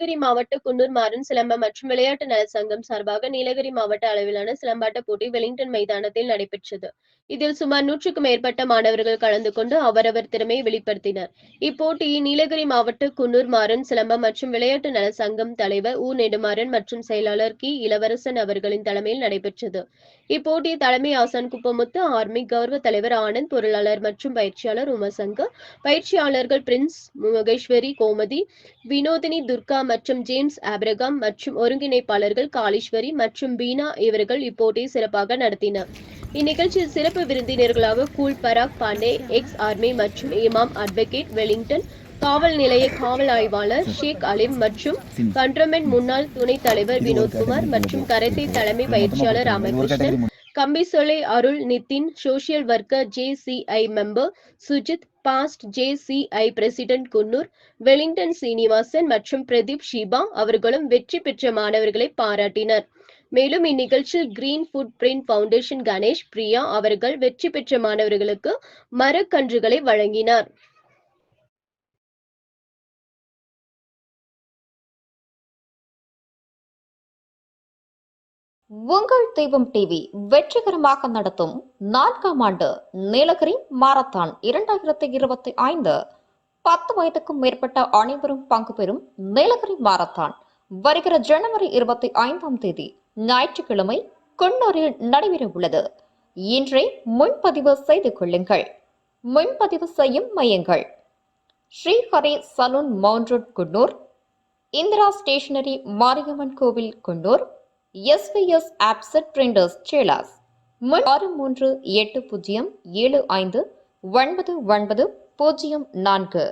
நீலகிரி மாவட்ட குன்னூர் மாறன் சிலம்பம் மற்றும் விளையாட்டு நல சங்கம் சார்பாக நீலகிரி மாவட்ட அளவிலான சிலம்பாட்ட போட்டி வெலிங்டன் மைதானத்தில் நடைபெற்றது. இதில் சுமார் நூற்றுக்கும் மேற்பட்ட மாணவர்கள் கலந்து கொண்டு அவரவர் திறமையை வெளிப்படுத்தினர். இப்போட்டியை நீலகிரி மாவட்ட குன்னூர் மாறன் சிலம்பம் மற்றும் விளையாட்டு நல சங்கம் தலைவர் ஊ நெடுமாறன் மற்றும் செயலாளர் கி. இளவரசன் அவர்களின் தலைமையில் நடைபெற்றது. இப்போட்டியை தலைமை ஆசான் குப்பமுத்து ஆர்மி கௌரவ தலைவர் ஆனந்த் பொருளாளர் மற்றும் பயிற்சியாளர் உமசங்கர் பயிற்சியாளர்கள் பிரின்ஸ் மகேஸ்வரி கோமதி வினோதினி துர்கா மற்றும் ஜேம்ஸ் ஆப்ரகாம் மற்றும் ஒருங்கிணைப்பாளர்கள் காளீஸ்வரி மற்றும் பீனா இவர்கள் இப்போட்டியை சிறப்பாக நடத்தினர். இந்நிகழ்ச்சியில் சிறப்பு விருந்தினர்களாக cool Parag Pandey ex army மற்றும் இமாம் அட்வொகேட் வெலிங்டன் காவல் நிலைய காவல் ஆய்வாளர் ஷேக் அலிம் மற்றும் கண்ட்ரோன்மெண்ட் முன்னாள் துணைத் தலைவர் வினோத்குமார் மற்றும் கரத்தை தலைமை பயிற்சியாளர் Ramakrishnan கம்பிசொலை Arul Nithin social worker JCI member Sujith past JCI president Coonoor Wellington Srinivasan மற்றும் பிரதீப் ஷீபா அவர்களும் வெற்றி பெற்ற மாணவர்களை பாராட்டினர். மேலும் இந்நிகழ்ச்சியில் green footprint foundation Ganesh Priya அவர்கள் வெற்றி பெற்ற மாணவர்களுக்கு மரக்கன்றுகளை வழங்கினார். உங்கள் தெய்வம் டிவி வெற்றிகரமாக நடத்தும் நான்காம் ஆண்டு நீலகிரி மாரத்தான் இரண்டாயிரத்தி இருபத்தி ஐந்து. பத்து வயதுக்கும் மேற்பட்ட அனைவரும் பங்கு பெறும் நீலகிரி மாரத்தான். வருகிற ஜனவரி இருபத்தி ஐந்தாம் தேதி ஞாயிற்றுக்கிழமை குன்னூரில் நடைபெற உள்ளது. இன்றே முன்பதிவு செய்து கொள்ளுங்கள். முன்பதிவு செய்யும் மையங்கள். Srihari saloon mount road Coonoor. Indira stationery Mariamman கோவில் குன்னூர். எஸ்விஎஸ் ஆப்செட் பிரிண்டர்ஸ் சேலாஸ். ஆறு மூன்று எட்டு பூஜ்ஜியம் ஏழு ஐந்து ஒன்பது ஒன்பது பூஜ்ஜியம் நான்கு.